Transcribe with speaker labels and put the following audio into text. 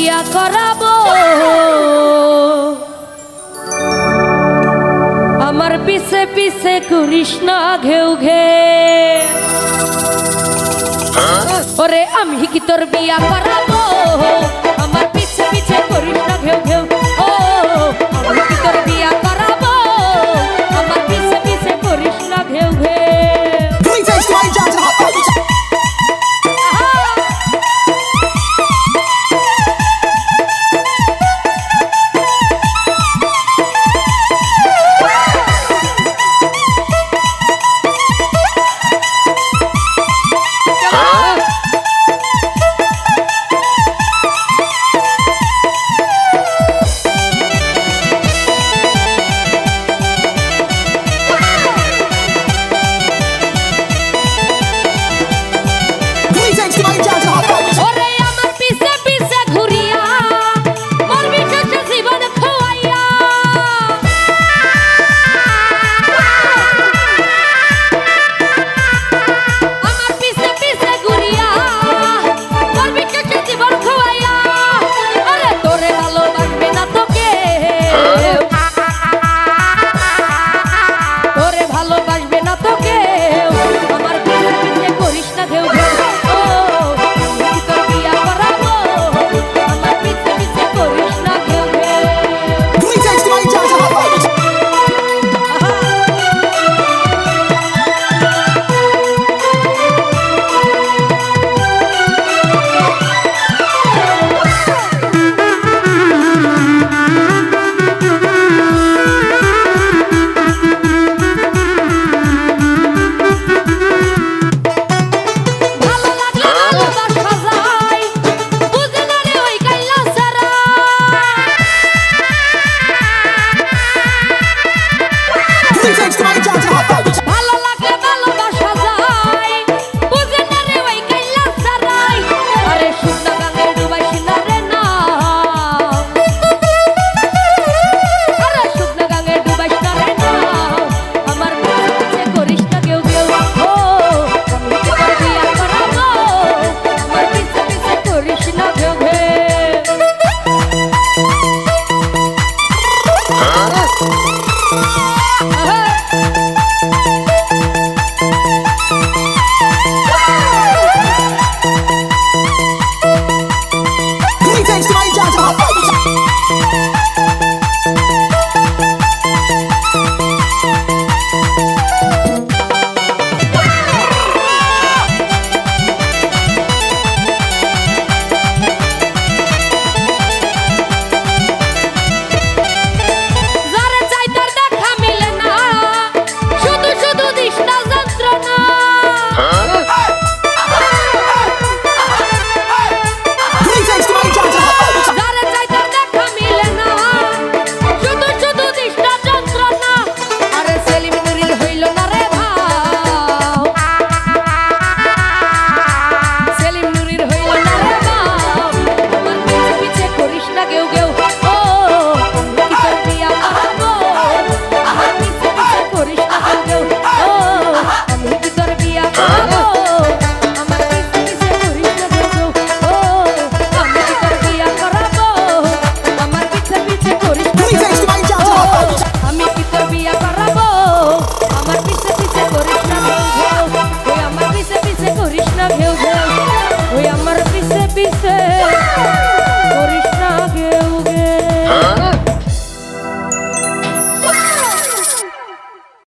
Speaker 1: বিয়া করাব। আমার পিছে পিছে কৃষ্ণ ঘেউ ঘে। ওরে, আমি কি তোর বিয়া করাবো? আমার পিছে পিছে কৃষ্ণ ঘেউ ঘেউ Huh?